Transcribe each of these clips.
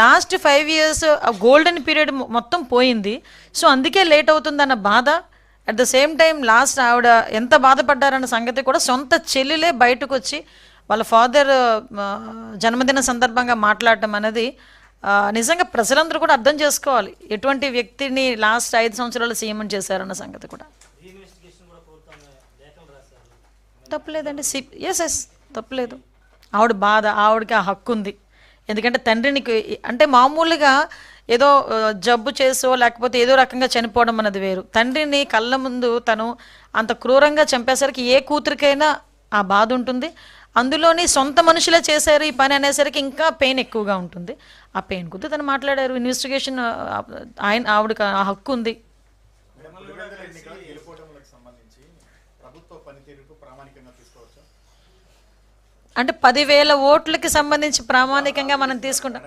Last five years ఆ golden period మొత్తం పోయింది. సో అందుకే లేట్ అవుతుందన్న బాధ. At the same time last ఆవిడ ఎంత బాధపడ్డారన్న సంగతి కూడా సొంత చెల్లెలే బయటకు వచ్చి వాళ్ళ ఫాదర్ జన్మదిన సందర్భంగా మాట్లాడటం అనేది నిజంగా ప్రజలందరూ కూడా అర్థం చేసుకోవాలి. ఎటువంటి వ్యక్తిని లాస్ట్ ఐదు సంవత్సరాలు సీఎం చేశారన్న సంగతి కూడా. తప్పులేదండి. సి ఎస్ ఎస్ తప్పులేదు. ఆవిడ బాధ ఆవిడకి ఆ హక్కు ఉంది ఎందుకంటే తండ్రిని అంటే మామూలుగా ఏదో జబ్బు చేసో లేకపోతే ఏదో రకంగా చనిపోవడం అన్నది వేరు. తండ్రిని కళ్ళ ముందు తను అంత క్రూరంగా చంపేసరికి ఏ కూతురికైనా ఆ బాధ ఉంటుంది. అందులోని సొంత మనుషులే చేశారు ఈ పని అనేసరికి ఇంకా పెయిన్ ఎక్కువగా ఉంటుంది. ఆ పెయిన్ కొద్ది తను మాట్లాడారు. ఇన్వెస్టిగేషన్ ఆయన ఆవిడకి ఆ హక్కు ఉంది. ప్రభుత్వ పనితీరుకు ప్రామాణికంగా అంటే పదివేల ఓట్లకి సంబంధించి ప్రామాణికంగా మనం తీసుకుంటాం.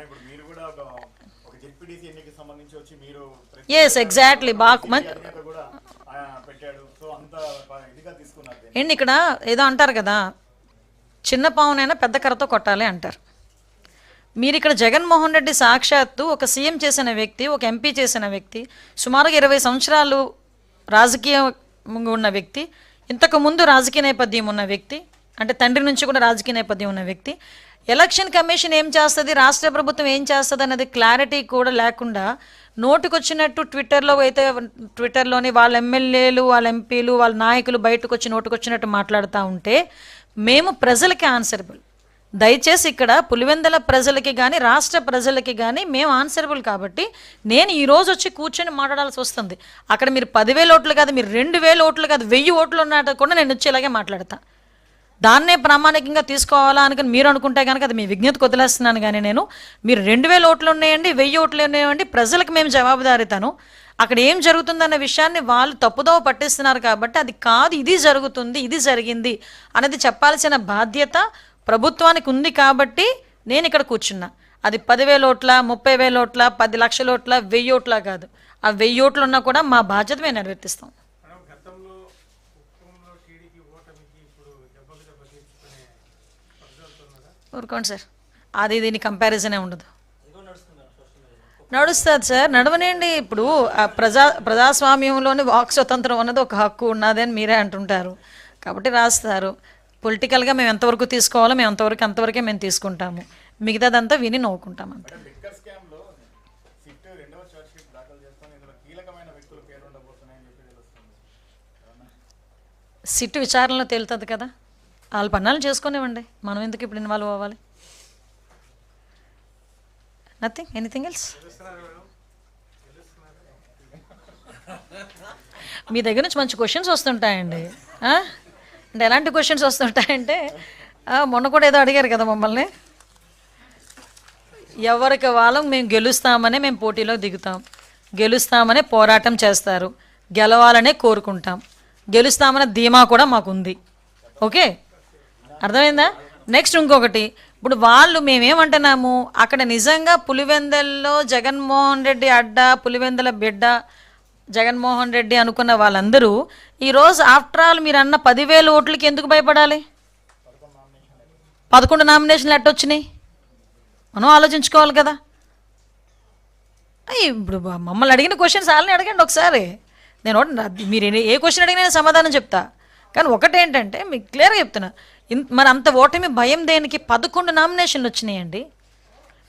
ఎస్ ఎగ్జాక్ట్లీ బాగా. ఏంటి ఇక్కడ ఏదో అంటారు కదా చిన్న పావునైనా పెద్ద కర్రతో కొట్టాలి అంటారు. మీరు ఇక్కడ జగన్మోహన్ రెడ్డి సాక్షాత్తు ఒక సీఎం చేసిన వ్యక్తి ఒక ఎంపీ చేసిన వ్యక్తి సుమారుగా ఇరవై సంవత్సరాలు రాజకీయంగా ఉన్న వ్యక్తి ఇంతకు ముందు రాజకీయ నేపథ్యం ఉన్న వ్యక్తి అంటే తండ్రి నుంచి కూడా రాజకీయ నేపథ్యం ఉన్న వ్యక్తి. ఎలక్షన్ కమిషన్ ఏం చేస్తుంది? రాష్ట్ర ప్రభుత్వం ఏం చేస్తుంది అనేది క్లారిటీ కూడా లేకుండా నోటుకొచ్చినట్టు ట్విట్టర్లో అయితే ట్విట్టర్లోని వాళ్ళ ఎమ్మెల్యేలు వాళ్ళ ఎంపీలు వాళ్ళ నాయకులు బయటకు వచ్చి నోటుకొచ్చినట్టు మాట్లాడుతూ ఉంటే మేము ప్రజలకి ఆన్సరబుల్ దయచేసి ఇక్కడ పులివెందల ప్రజలకి కానీ రాష్ట్ర ప్రజలకి కానీ మేము ఆన్సరబుల్ కాబట్టి నేను ఈరోజు వచ్చి కూర్చొని మాట్లాడాల్సి వస్తుంది. అక్కడ మీరు పదివేల ఓట్లు కాదు మీరు రెండు వేల ఓట్లు కాదు వెయ్యి ఓట్లు ఉన్నట్టు కూడా నేను వచ్చి ఇలాగే మాట్లాడతా. దాన్నే ప్రామాణికంగా తీసుకోవాలా అనుకుని మీరు అనుకుంటే కనుక అది మీ విజ్ఞతకు వదిలేస్తున్నాను కానీ నేను. మీరు రెండు వేల ఓట్లు ఉన్నాయండి వెయ్యి ఓట్లు ఉన్నాయండి ప్రజలకు మేము జవాబుదారితాను. అక్కడ ఏం జరుగుతుందన్న విషయాన్ని వాళ్ళు తప్పుదోవ పట్టిస్తున్నారు కాబట్టి అది కాదు ఇది జరుగుతుంది ఇది జరిగింది అనేది చెప్పాల్సిన బాధ్యత ప్రభుత్వానికి ఉంది కాబట్టి నేను ఇక్కడ కూర్చున్నా. అది పదివేల ఓట్ల ముప్పై వేల ఓట్ల పది లక్షల ఓట్ల వెయ్యి ఓట్ల కాదు. ఆ వెయ్యి ఓట్లు ఉన్నా కూడా మా బాధ్యత మేము నెరవేర్తిస్తాం మనం గతంలో కుప్పంలో టీడీపీ ఓటమికి ఇప్పుడు దెబ్బకు దెబ్బ తీర్చుకునే పద్ధతులున్నదా ఊరుకోండి సార్. అది దీని కంపారిజనే ఉండదు. నడుస్తుంది సార్ నడవనండి ఇప్పుడు ప్రజా ప్రజాస్వామ్యంలోని వాక్ స్వతంత్రం అన్నది ఒక హక్కు ఉన్నది అని మీరే అంటుంటారు. కాబట్టి రాస్తారు. పొలిటికల్గా మేము ఎంతవరకు తీసుకోవాలో మేము అంతవరకు అంతవరకే మేము తీసుకుంటాము. మిగతాదంతా విని నవ్వుకుంటాం అంతే. సిట్ విచారణలో తేలుతుంది కదా. వాళ్ళ పన్నాలు చేసుకునేవ్వండి. మనం ఎందుకు ఇప్పుడు ఇన్వాల్వ్ అవ్వాలి? నథింగ్ ఎనీథింగ్ ఎల్స్ మీ దగ్గర నుంచి మంచి క్వశ్చన్స్ వస్తుంటాయండి. అంటే ఎలాంటి క్వశ్చన్స్ వస్తుంటాయంటే మొన్న కూడా ఏదో అడిగారు కదా మమ్మల్ని. ఎవరికి వాళ్ళం మేము గెలుస్తామనే మేము పోటీలో దిగుతాం. గెలుస్తామనే పోరాటం చేస్తారు. గెలవాలనే కోరుకుంటాం. గెలుస్తామనే ధీమా కూడా మాకుంది. ఓకే? అర్థమైందా? నెక్స్ట్ ఇంకొకటి ఇప్పుడు వాళ్ళు మేమేమంటున్నాము అక్కడ నిజంగా పులివెందల్లో జగన్మోహన్ రెడ్డి అడ్డ పులివెందల బిడ్డ జగన్మోహన్ రెడ్డి అనుకున్న వాళ్ళందరూ ఈరోజు ఆఫ్టర్ ఆల్ మీరు అన్న పదివేల ఓట్లకి ఎందుకు భయపడాలి? పదకొండు నామినేషన్లు ఎట్టొచ్చినాయి? మనం ఆలోచించుకోవాలి కదా. ఇప్పుడు మమ్మల్ని అడిగిన క్వశ్చన్స్ వాళ్ళని అడగండి ఒకసారి. నేను మీరు ఏ- క్వశ్చన్ అడిగినా సమాధానం చెప్తా. కానీ ఒకటేంటంటే మీకు క్లియర్గా చెప్తున్నా. మరి అంత ఓటమి భయం దేనికి? పదకొండు నామినేషన్లు వచ్చినాయండి.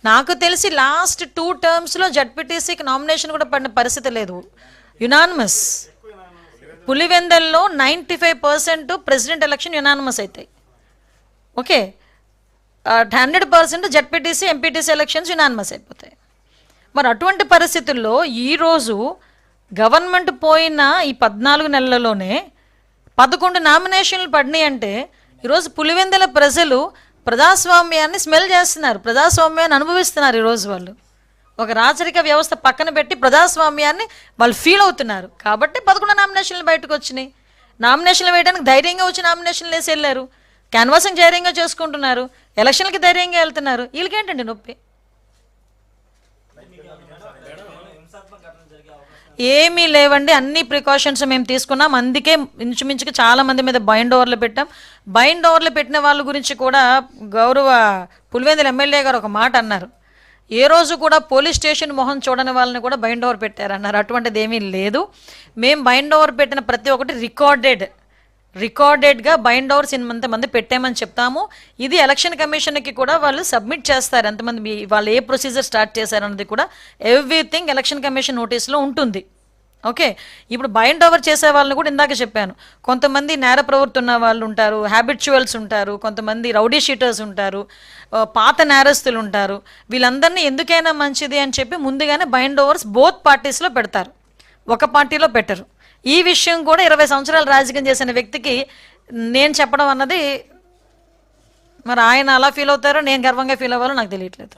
నాకు తెలిసి లాస్ట్ టూ టర్మ్స్లో జడ్పీటీసీకి నామినేషన్ కూడా పడిన పరిస్థితి లేదు. యునానిమస్ పులివెందల్లో ninety five percent president election unanimous అవుతాయి okay. Hundred percent ZPTC MPTC elections unanimous అయిపోతాయి. మరి అటువంటి పరిస్థితుల్లో ఈరోజు గవర్నమెంట్ పోయిన ఈ పద్నాలుగు నెలలలోనే పదకొండు నామినేషన్లు పడినాయి అంటే ఈరోజు పులివెందుల ప్రజలు ప్రజాస్వామ్యాన్ని స్మెల్ చేస్తున్నారు ప్రజాస్వామ్యాన్ని అనుభవిస్తున్నారు ఈరోజు వాళ్ళు. ఒక రాచరిక వ్యవస్థ పక్కన పెట్టి ప్రజాస్వామ్యాన్ని వాళ్ళు ఫీల్ అవుతున్నారు. కాబట్టి పదకొండు నామినేషన్లు బయటకు వచ్చినాయి. నామినేషన్లు వేయడానికి ధైర్యంగా వచ్చి నామినేషన్లు వేసి వెళ్ళారు. క్యాన్వాసింగ్ ధైర్యంగా చేసుకుంటున్నారు. ఎలక్షన్లకి ధైర్యంగా వెళ్తున్నారు. వీళ్ళకేంటండి నొప్పి? ఏమీ లేవండి అన్ని ప్రికాషన్స్ మేము తీసుకున్నాం. అందుకే ఇంచుమించుకు చాలా మంది మీద బైండ్ ఓవర్లు పెట్టాం. బైండ్ ఓవర్లు పెట్టిన వాళ్ళ గురించి కూడా గౌరవ పులివెందుల ఎమ్మెల్యే గారు ఒక మాట అన్నారు. ఏ రోజు కూడా పోలీస్ స్టేషన్ మొహం చూడని వాళ్ళని కూడా బైండ్ ఓవర్ పెట్టారన్నారు. అటువంటిది ఏమీ లేదు. మేము బైండ్ ఓవర్ పెట్టిన ప్రతి ఒక్కటి రికార్డెడ్ రికార్డెడ్గా బైండ్ అవర్స్ ఇంతమంది పెట్టామని చెప్తాము. ఇది ఎలక్షన్ కమిషన్కి కూడా వాళ్ళు సబ్మిట్ చేస్తారు. ఎంతమంది మీ- వాళ్ళు ఏ ప్రొసీజర్ స్టార్ట్ చేశారన్నది కూడా ఎవ్రీథింగ్ ఎలక్షన్ కమిషన్ నోటీస్లో ఉంటుంది. ఓకే? ఇప్పుడు బైండ్ ఓవర్ చేసే వాళ్ళని కూడా ఇందాక చెప్పాను. కొంతమంది నేర ప్రవృత్తి ఉన్న వాళ్ళు ఉంటారు హ్యాబిచువల్స్ ఉంటారు కొంతమంది రౌడీ షీటర్స్ ఉంటారు పాత నేరస్తులు ఉంటారు. వీళ్ళందరినీ ఎందుకైనా మంచిది అని చెప్పి ముందుగానే బైండ్ ఓవర్స్ బోత్ పార్టీస్లో పెడతారు. ఒక పార్టీలో పెట్టరు. ఈ విషయం కూడా ఇరవై సంవత్సరాలు రాజకీయం చేసిన వ్యక్తికి నేను చెప్పడం అన్నది మరి ఆయన అలా ఫీల్ అవుతారో నేను గర్వంగా ఫీల్ అవ్వాలో నాకు తెలియట్లేదు.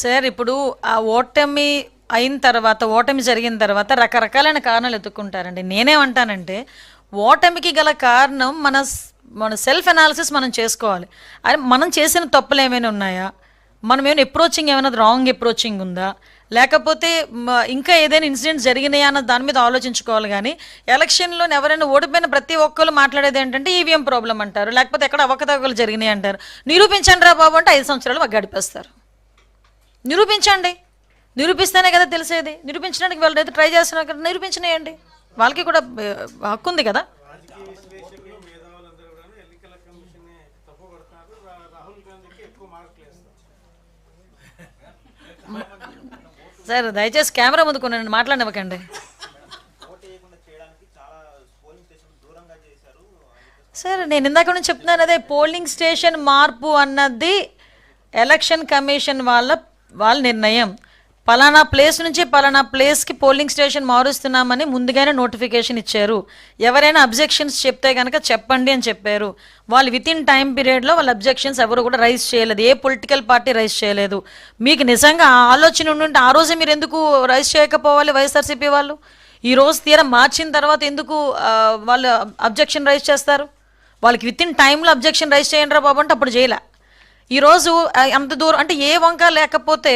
సార్ ఇప్పుడు ఆ ఓటమి అయిన తర్వాత ఓటమి జరిగిన తర్వాత రకరకాలైన కారణాలు ఎత్తుక్కుంటారండి. నేనేమంటానంటే ఓటమికి గల కారణం మన మన సెల్ఫ్ అనాలిసిస్ మనం చేసుకోవాలి. అది మనం చేసిన తప్పులు ఏమైనా ఉన్నాయా? మనం ఏమైనా అప్రోచింగ్ ఏమైనా రాంగ్ అప్రోచింగ్ ఉందా? లేకపోతే ఇంకా ఏదైనా ఇన్సిడెంట్స్ జరిగినాయా అన్న దాని మీద ఆలోచించుకోవాలి కానీ ఎలక్షన్లో ఎవరైనా ఓడిపోయిన ప్రతి ఒక్కరు మాట్లాడేది ఏంటంటే ఈవీఎం ప్రాబ్లం అంటారు. లేకపోతే ఎక్కడ అవకతవకలు జరిగినాయి అంటారు. నిరూపించండి రా బాబు అంటే ఐదు సంవత్సరాలు మాకు గడిపేస్తారు. నిరూపించండి. నిరూపిస్తేనే కదా తెలిసేది. నిరూపించడానికి వాళ్ళు అయితే ట్రై చేస్తున్నారు కదా నిరూపించినాయండి. వాళ్ళకి కూడా హక్కు ఉంది కదా. సార్ దయచేసి కెమెరా ముందుకున్నాను మాట్లాడనివ్వకండి. సార్ నేను ఇందాక నుంచి చెప్తున్నాను అదే పోలింగ్ స్టేషన్ మార్పు అన్నది ఎలక్షన్ కమిషన్ వాళ్ళ వాళ్ళ నిర్ణయం. పలానా ప్లేస్ నుంచి పలానా ప్లేస్కి పోలింగ్ స్టేషన్ మారుస్తున్నామని ముందుగానే నోటిఫికేషన్ ఇచ్చారు. ఎవరైనా అబ్జెక్షన్స్ చెప్తే కనుక చెప్పండి అని చెప్పారు. వాళ్ళు విత్ ఇన్ టైం పీరియడ్లో వాళ్ళ అబ్జెక్షన్స్ ఎవరు కూడా రైజ్ చేయలేదు. ఏ పొలిటికల్ పార్టీ రైజ్ చేయలేదు. మీకు నిజంగా ఆలోచన ఉండుంటే ఆ రోజే మీరు ఎందుకు రైజ్ చేయకపోవాలి వైఎస్ఆర్సీపీ వాళ్ళు? ఈ రోజు తీరా మార్చిన తర్వాత ఎందుకు వాళ్ళు అబ్జెక్షన్ రైజ్ చేస్తారు? వాళ్ళకి విత్ ఇన్ టైంలో అబ్జెక్షన్ రైజ్ చేయండి రా బాబు అంటే అప్పుడు చేయలే. ఈరోజు అంత దూరం అంటే ఏ వంక లేకపోతే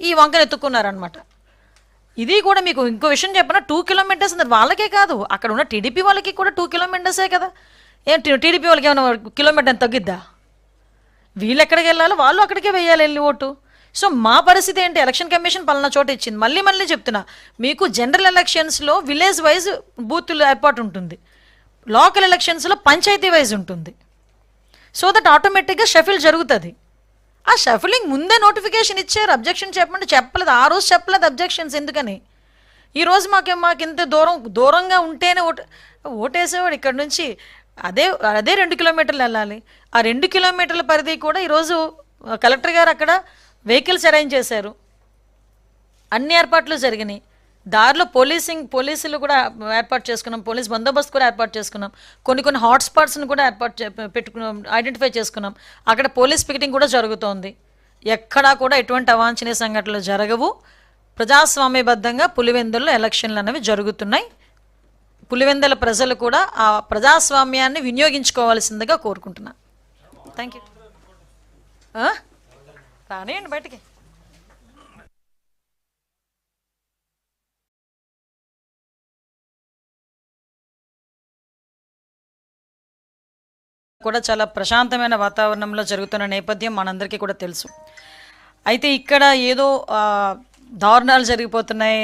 ఈ వంకను ఎత్తుకున్నారనమాట ఇది కూడా మీకు ఇంకో విషయం చెప్పిన? టూ కిలోమీటర్స్ వాళ్ళకే కాదు. అక్కడ ఉన్న టీడీపీ వాళ్ళకి కూడా టూ కిలోమీటర్సే కదా. ఏం టీడీపీ వాళ్ళకి ఏమైనా కిలోమీటర్ ఎంత తగ్గిద్దా? వీళ్ళు ఎక్కడికి వెళ్ళాలో వాళ్ళు అక్కడికే వేయాలి వెళ్ళి ఓటు. సో మా పరిస్థితి ఏంటి? ఎలక్షన్ కమిషన్ పలానా చోట ఇచ్చింది. మళ్ళీ మళ్ళీ చెప్తున్నా. మీకు జనరల్ ఎలక్షన్స్లో విలేజ్ వైజ్ బూతులు ఏర్పాటు ఉంటుంది. లోకల్ ఎలక్షన్స్లో పంచాయతీ వైజ్ ఉంటుంది. సో దట్ ఆటోమేటిక్గా షఫిల్ జరుగుతుంది. ఆ షఫలింగ్ ముందే నోటిఫికేషన్ ఇచ్చారు. అబ్జెక్షన్ చెప్పమంటే చెప్పలేదు. ఆ రోజు చెప్పలేదు అబ్జెక్షన్స్ ఎందుకని? ఈరోజు మాకేం మాకు ఇంత దూరం దూరంగా ఉంటేనే ఓటు ఓటేసేవాడు ఇక్కడ నుంచి. అదే అదే రెండు కిలోమీటర్లు వెళ్ళాలి. ఆ రెండు కిలోమీటర్ల పరిధి కూడా ఈరోజు కలెక్టర్ గారు అక్కడ వెహికల్స్ అరేంజ్ చేశారు. అన్ని ఏర్పాట్లు జరిగినాయి. దారిలో పోలీసింగ్ పోలీసులు కూడా ఏర్పాటు చేసుకున్నాం పోలీస్ బందోబస్తు కూడా ఏర్పాటు చేసుకున్నాం. కొన్ని కొన్ని హాట్స్పాట్స్ని కూడా ఏర్పాటు చే- పెట్టుకున్నాం ఐడెంటిఫై చేసుకున్నాం. అక్కడ పోలీస్ పికెటింగ్ కూడా జరుగుతోంది. ఎక్కడా కూడా ఎటువంటి అవాంఛనీయ సంఘటనలు జరగవు. ప్రజాస్వామ్యబద్ధంగా పులివెందుల్లో ఎలక్షన్లు అనేవి జరుగుతున్నాయి. పులివెందుల ప్రజలు కూడా ఆ ప్రజాస్వామ్యాన్ని వినియోగించుకోవాల్సిందిగా కోరుకుంటున్నాను థ్యాంక్ యూ రానియండి బయటికి. కూడా చాలా ప్రశాంతమైన వాతావరణంలో జరుగుతున్న నేపథ్యం మనందరికీ కూడా తెలుసు. అయితే ఇక్కడ ఏదో దారుణాలు జరిగిపోతున్నాయి.